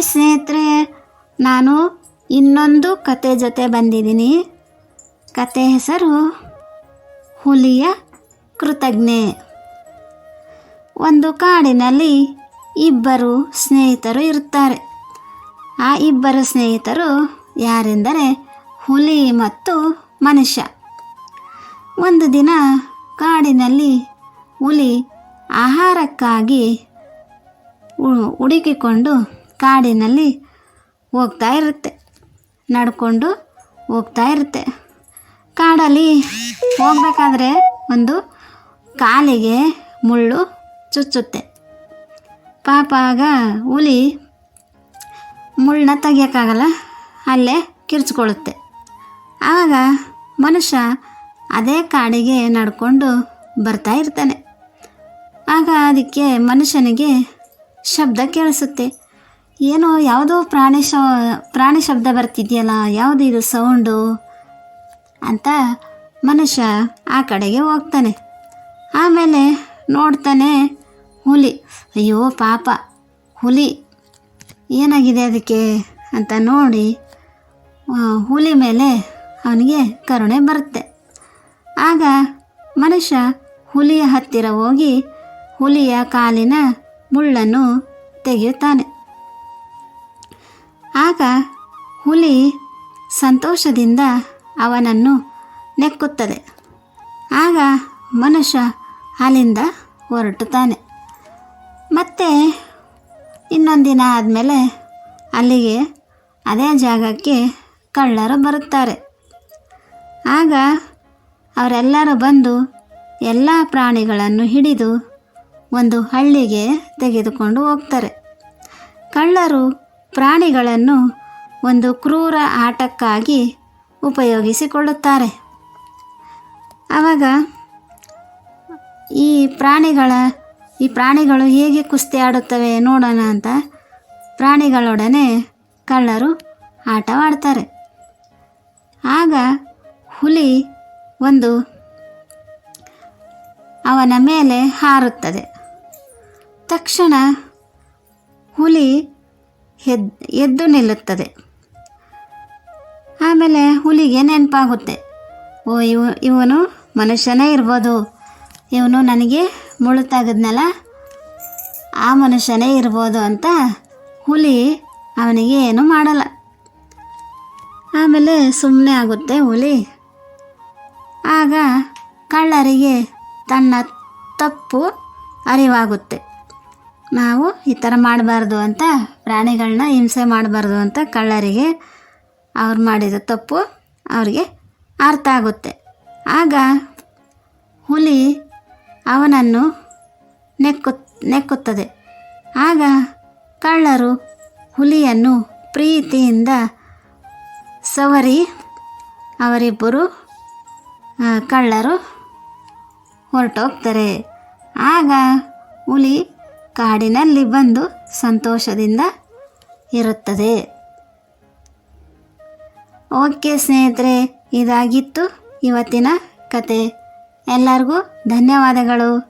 Hi ಸ್ನೇಹಿತರೆ, ನಾನು ಇನ್ನೊಂದು ಕತೆ ಜೊತೆ ಬಂದಿದ್ದೀನಿ. ಕತೆ ಹೆಸರು ಹುಲಿಯ ಕೃತಜ್ಞೆ. ಒಂದು ಕಾಡಿನಲ್ಲಿ ಇಬ್ಬರು ಸ್ನೇಹಿತರು ಇರುತ್ತಾರೆ. ಆ ಇಬ್ಬರು ಸ್ನೇಹಿತರು ಯಾರೆಂದರೆ ಹುಲಿ ಮತ್ತು ಮನುಷ್ಯ. ಒಂದು ದಿನ ಕಾಡಿನಲ್ಲಿ ಹುಲಿ ಆಹಾರಕ್ಕಾಗಿ ಹುಡುಕಿಕೊಂಡು ಕಾಡಿನಲ್ಲಿ ಹೋಗ್ತಾ ಇರುತ್ತೆ, ನಡ್ಕೊಂಡು ಹೋಗ್ತಾ ಇರುತ್ತೆ. ಕಾಡಲ್ಲಿ ಹೋಗ್ಬೇಕಾದ್ರೆ ಒಂದು ಕಾಲಿಗೆ ಮುಳ್ಳು ಚುಚ್ಚುತ್ತೆ. ಪಾಪ ಆಗ ಹುಲಿ ಮುಳ್ಳನ್ನ ತೆಗಿಯೋಕ್ಕಾಗಲ್ಲ, ಅಲ್ಲೇ ಕಿರ್ಚ್ಕೊಳ್ಳುತ್ತೆ. ಆವಾಗ ಮನುಷ್ಯ ಅದೇ ಕಾಡಿಗೆ ನಡ್ಕೊಂಡು ಬರ್ತಾ ಇರ್ತಾನೆ. ಆಗ ಅದಕ್ಕೆ ಮನುಷ್ಯನಿಗೆ ಶಬ್ದ ಕೇಳಿಸುತ್ತೆ. ಏನೋ ಯಾವುದೋ ಪ್ರಾಣಿ ಶ, ಪ್ರಾಣಿ ಶಬ್ದ ಬರ್ತಿದೆಯಲ್ಲ, ಯಾವುದು ಇದು ಸೌಂಡು ಅಂತ ಮನುಷ್ಯ ಆ ಕಡೆಗೆ ಹೋಗ್ತಾನೆ. ಆಮೇಲೆ ನೋಡ್ತಾನೆ ಹುಲಿ. ಅಯ್ಯೋ, ಪಾಪ. ಹುಲಿ, ಏನಾಗಿದೆ ಅದಕ್ಕೆ ಅಂತ ನೋಡಿ ಹುಲಿ ಮೇಲೆ ಅವನಿಗೆ ಕರುಣೆ ಬರುತ್ತೆ. ಆಗ ಮನುಷ್ಯ ಹುಲಿಯ ಹತ್ತಿರ ಹೋಗಿ ಹುಲಿಯ ಕಾಲಿನ ಮುಳ್ಳನ್ನು ತೆಗೆಯುತ್ತಾನೆ. ಆಗ ಹುಲಿ ಸಂತೋಷದಿಂದ ಅವನನ್ನು ನೆಕ್ಕುತ್ತದೆ. ಆಗ ಮನುಷ್ಯ ಅಲ್ಲಿಂದ ಹೊರಟುತ್ತಾನೆ. ಮತ್ತೆ ಇನ್ನೊಂದು ದಿನ ಆದಮೇಲೆ ಅಲ್ಲಿಗೆ ಅದೇ ಜಾಗಕ್ಕೆ ಕಳ್ಳರು ಬರುತ್ತಾರೆ. ಆಗ ಅವರೆಲ್ಲರೂ ಬಂದು ಎಲ್ಲ ಪ್ರಾಣಿಗಳನ್ನು ಹಿಡಿದು ಒಂದು ಹಳ್ಳಿಗೆ ತೆಗೆದುಕೊಂಡು ಹೋಗ್ತಾರೆ. ಕಳ್ಳರು ಪ್ರಾಣಿಗಳನ್ನು ಒಂದು ಕ್ರೂರ ಆಟಕ್ಕಾಗಿ ಉಪಯೋಗಿಸಿಕೊಳ್ಳುತ್ತಾರೆ. ಆವಾಗ ಈ ಪ್ರಾಣಿಗಳ, ಈ ಪ್ರಾಣಿಗಳು ಹೇಗೆ ಕುಸ್ತಿ ಆಡುತ್ತವೆ ನೋಡೋಣ ಅಂತ ಪ್ರಾಣಿಗಳೊಡನೆ ಕಳ್ಳರು ಆಟವಾಡ್ತಾರೆ. ಆಗ ಹುಲಿ ಒಂದು ಅವನ ಮೇಲೆ ಹಾರುತ್ತದೆ. ತಕ್ಷಣ ಹುಲಿ ಎದ್, ಎದ್ದು ನಿಲ್ಲುತ್ತದೆ. ಆಮೇಲೆ ಹುಲಿಗೆ ನೆನಪಾಗುತ್ತೆ. ಓ, ಇವ, ಇವನು ಮನುಷ್ಯನೇ ಇರ್ಬೋದು. ಇವನು ನನಗೆ ಮುಳುತಾಗದ್ನಲ್ಲ? ಆ ಮನುಷ್ಯನೇ ಇರ್ಬೋದು ಅಂತ ಹುಲಿ ಅವನಿಗೆ ಏನು ಮಾಡಲ್ಲ. ಆಮೇಲೆ ಸುಮ್ಮನೆ ಆಗುತ್ತೆ ಹುಲಿ. ಆಗ ಕಳ್ಳರಿಗೆ ತನ್ನ ತಪ್ಪು ಅರಿವಾಗುತ್ತೆ. ನಾವು ಈ ಥರ ಮಾಡಬಾರ್ದು ಅಂತ ಪ್ರಾಣಿಗಳನ್ನ ಹಿಂಸೆ ಮಾಡಬಾರ್ದು ಅಂತ ಕಳ್ಳರಿಗೆ ಅವ್ರು ಮಾಡಿದ ತಪ್ಪು ಅವ್ರಿಗೆ ಅರ್ಥ ಆಗುತ್ತೆ. ಆಗ ಹುಲಿ ಅವನನ್ನು ನೆಕ್ಕು, ನೆಕ್ಕುತ್ತದೆ. ಆಗ ಕಳ್ಳರು ಹುಲಿಯನ್ನು ಪ್ರೀತಿಯಿಂದ ಸವರಿ ಅವರಿಬ್ಬರು ಕಳ್ಳರು ಹೊರಟೋಗ್ತಾರೆ. ಆಗ ಹುಲಿ ಕಾಡಿನಲ್ಲಿ ಬಂದು ಸಂತೋಷದಿಂದ ಇರುತ್ತದೆ. ಓಕೆ ಸ್ನೇಹಿತರೆ ಇದಾಗಿತ್ತು ಇವತ್ತಿನ ಕತೆ. ಎಲ್ಲರಿಗೂ ಧನ್ಯವಾದಗಳು.